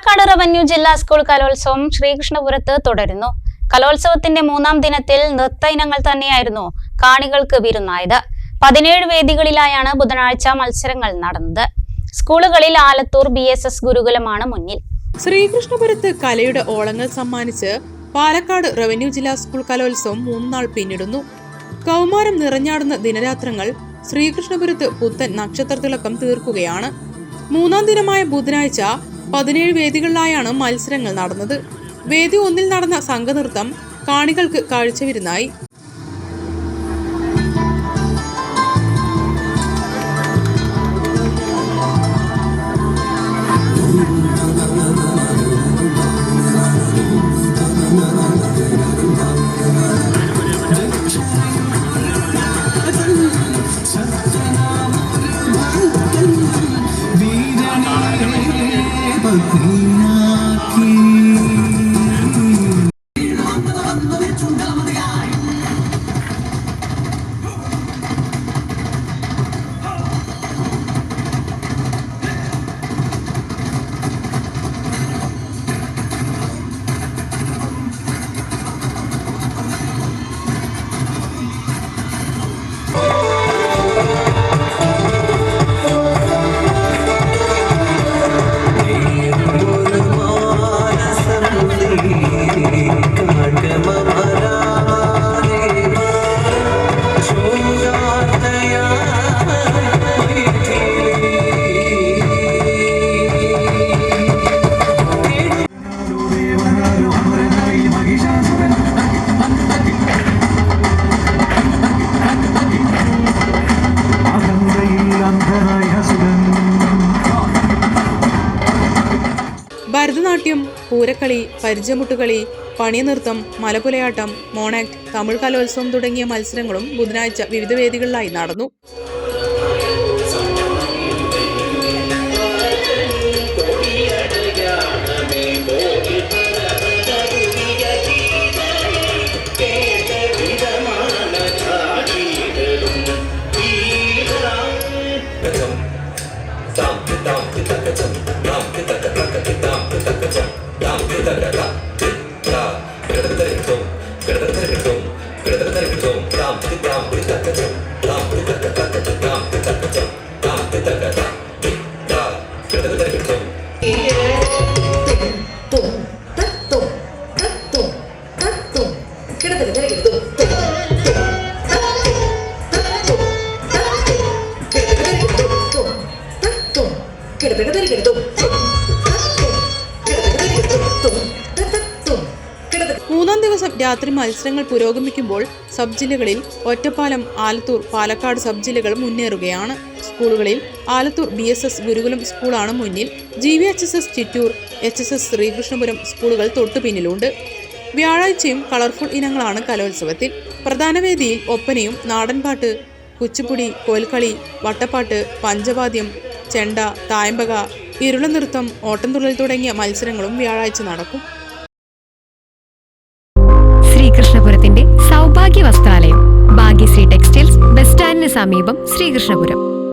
Palakkad revenue ജില്ലാ school കലോത്സവം ശ്രീകൃഷ്ണപുരത്ത് തുടരുന്നു. കലോത്സവത്തിന്റെ മൂന്നാം ദിനത്തിൽ നൃത്ത ഇനങ്ങൾ തന്നെയായിരുന്നു കാണികൾക്ക് വിരുന്നായത്. പതിനേഴ് വേദികളിലായാണ് ബുധനാഴ്ച മത്സരങ്ങൾ നടന്നത്. സ്കൂളുകളിൽ ആലത്തൂർ ബി എസ് എസ് ഗുരുകുലമാണ് മുന്നിൽ. ശ്രീകൃഷ്ണപുരത്ത് കലയുടെ ഓളങ്ങൾ സമ്മാനിച്ച് പാലക്കാട് റവന്യൂ ജില്ലാ സ്കൂൾ കലോത്സവം മൂന്നാൾ പിന്നിടുന്നു. കൗമാരം നിറഞ്ഞാടുന്ന ദിനരാത്രങ്ങൾ ശ്രീകൃഷ്ണപുരത്ത് പുത്തൻ നക്ഷത്രത്തിളക്കം തീർക്കുകയാണ്. മൂന്നാം ദിനമായ ബുധനാഴ്ച പതിനേഴ് വേദികളിലായാണ് മത്സരങ്ങൾ നടന്നത്. വേദി ഒന്നിൽ നടന്ന സംഘനൃത്തം കാണികൾക്ക് കാഴ്ചവിരുന്നായി. But we ഭരതനാട്യം പൂരക്കളി പരിചയമുട്ടുകളി പണിനൃത്തം മലപുലയാട്ടം മോണാക്ട് തമിഴ് കലോത്സവം തുടങ്ങിയ മത്സരങ്ങളും ബുധനാഴ്ച വിവിധ വേദികളിലായി നടന്നു. മൂന്നാം ദിവസം രാത്രി മത്സരങ്ങൾ പുരോഗമിക്കുമ്പോൾ സബ് ജില്ലകളിൽ ഒറ്റപ്പാലം ആലത്തൂർ പാലക്കാട് സബ് ജില്ലകൾ മുന്നേറുകയാണ്. സ്കൂളുകളിൽ Alathur B S S Gurukulam സ്കൂളാണ് മുന്നിൽ. G V H S S Chittur H S S Sreekrishnapuram സ്കൂളുകൾ തൊട്ടുപിന്നിലുണ്ട് വ്യാഴാഴ്ചയും കളർഫുൾ ഇനങ്ങളാണ് കലോത്സവത്തിൽ. പ്രധാനവേദിയിൽ ഒപ്പനയും നാടൻപാട്ട് കുച്ചിപ്പുടി കോൽക്കളി വട്ടപ്പാട്ട് പഞ്ചവാദ്യം ചെണ്ട തായമ്പക ഇരുളനൃത്തം ഓട്ടംതുള്ളൽ തുടങ്ങിയ മത്സരങ്ങളും വ്യാഴാഴ്ച നടക്കും. ശ്രീകൃഷ്ണപുരത്തിന്റെ സൗഭാഗ്യ വസ്ത്രാലയം ഭാഗ്യശ്രീ ടെക്സ്റ്റൈൽസ് ബസ് സ്റ്റാൻഡിന് സമീപം ശ്രീകൃഷ്ണപുരം.